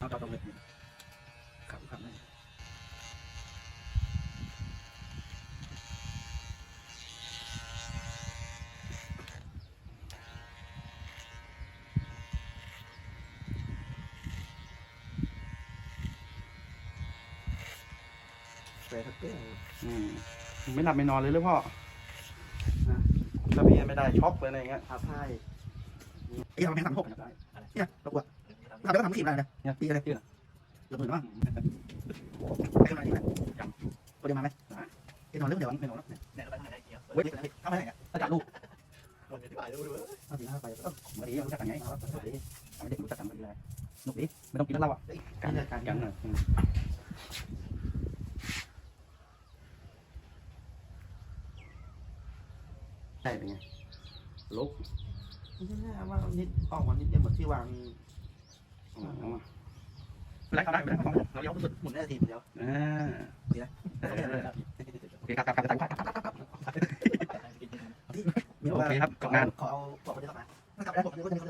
เอาจอตรงเลยครับครับไปทักเต้อืมไม่หลับไม่นอนเลยหรือพ่อนะถ้าพี่ไม่ได้ช็อกเลยอะไรเงี้ยอาพ่ายไอ้เราแม่งทำหกเนี่ยตะกัว เราได้ทำสี่อะไรนะเนี่ยปีอะไรปีละเกือบหมื่นมั้งไอ้มาดีไหมยังตัวเดียวมาไหมไอ้นอนเรื่องเดียวไม่นอนแล้วเนี่ยเว้ยทำไมเนี่ยถ้าจะลูกวันนี้ไปดูดูเอาสี่ห้าไปเออมาดีรู้จักกันไงเอาไปดีทำให้เด็กรู้จักกันมาดีเลยหนุกดีไม่ต้องกินแล้วเราอะกันกันกันหน่อยอืมใช่เป็นไงลุกไม่ใช่ว่านิดออกมานิดเดียวเหมือนที่วาง ไล่เขาได้ไปแล้วเรายกสุดหมุนได้ทีเดียวอ่าโอเคโอเคครับครับครับครับครับครับครับโอเคครับจบงานขอเอาบอกไปได้ก่อนนะกลับแล้วผมจะ